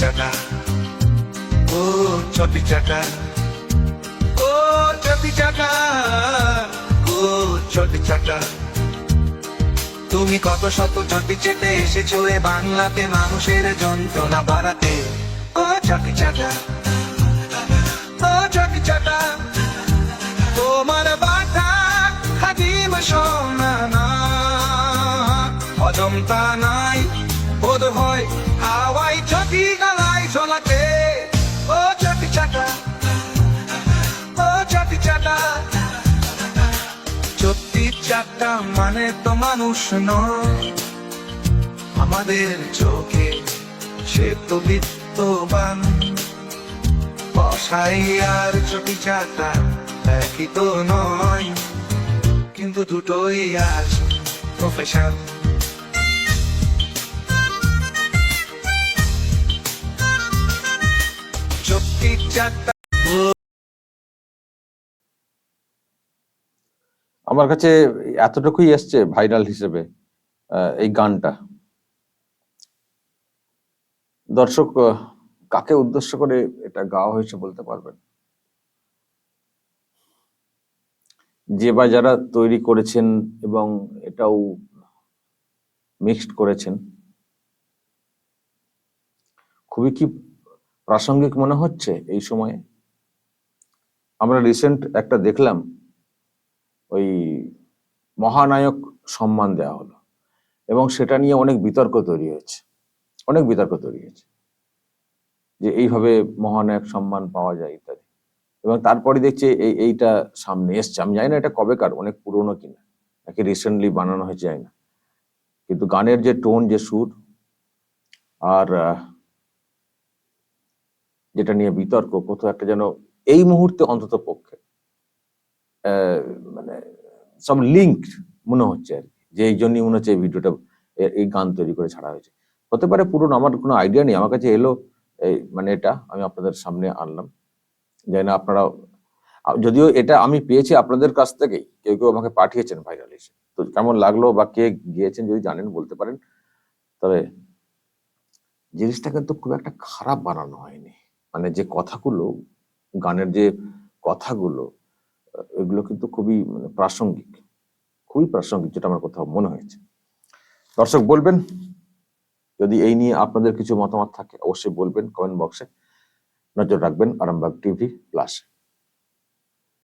চাটা ও চটি ও চটি ও চটি তুমি কত শত চটি চেটে এসেছ এ বাংলাতে মানুষের যন্ত্রণা বাড়াতে। ও চটি ও চাটা তোমার বাধা খাদিম সোনা না অজন্তা নাই, বোধ হয় হাওয়াই চটি চটি চাটা মানে তো মানুষ নয়। আমাদের চোখে সে তো বিত্তবান। বসাই আর চটি চাটা একই তো নয়। কিন্তু দুটোই আজ প্রফেশন চটি চাটা আমার কাছে এতটুকুই এসছে ভাইরাল হিসেবে এই গানটা। দর্শক কাকে উদ্দেশ্য করে এটা গাওয়া হয়েছে বলতে পারবেন? যে বা যারা তৈরি করেছেন এবং এটাও মিক্সড করেছেন, খুবই কি প্রাসঙ্গিক মনে হচ্ছে এই সময়ে? আমরা রিসেন্ট একটা দেখলাম ওই মহানায়ক সম্মান দেওয়া হলো। এবং সেটা নিয়ে অনেক বিতর্ক তৈরি হয়েছে। অনেক বিতর্ক তৈরি হয়েছে। যে এইভাবে মহানায়ক সম্মান পাওয়া যায় ইত্যাদি। এবং তারপরে দেখছি এই, এইটা সামনে এসছে। আমি জানি না এটা কবেকার অনেক পুরনো কিনা। নাকি রিসেন্টলি বানানো হয়েছে, জানি না। কিন্তু গানের যে টোন যে সুর, আর যেটা নিয়ে বিতর্ক, কোথাও একটা যেন এই মুহূর্তে অন্তত পক্ষে মানে সব লিঙ্ক মনে হচ্ছে আর কি। যে এই জন্যই মনে হচ্ছে এই ভিডিওটা এই গান তৈরি করে ছাড়া হয়েছে। হতে পারে পুরনো, আমার কোনো আইডিয়া নেই। আমার কাছে এলো, এই মানে এটা আমি আপনাদের সামনে আনলাম। জানি না আপনারা যদিও এটা আমি পেয়েছি আপনাদের কাছ থেকেই। কেউ কেউ আমাকে পাঠিয়েছেন ভাইরাল এসে। তো কেমন লাগল বা কে গিয়েছেন যদি জানেন, বলতে পারেন। তবে জিনিসটা কিন্তু খুব একটা খারাপ বানানো হয়নি। মানে যে কথাগুলো, গানের যে কথাগুলো এগুলো কিন্তু খুবই মানে প্রাসঙ্গিক, খুবই প্রাসঙ্গিক যেটা আমার কোথাও মনে হয়েছে। দর্শক, বলবেন? যদি এই নিয়ে আপনাদের কিছু মতামত থাকে, অবশ্যই বলবেন কমেন্ট বক্সে। নজর রাখবেন আরামবাগ টিভি প্লাস।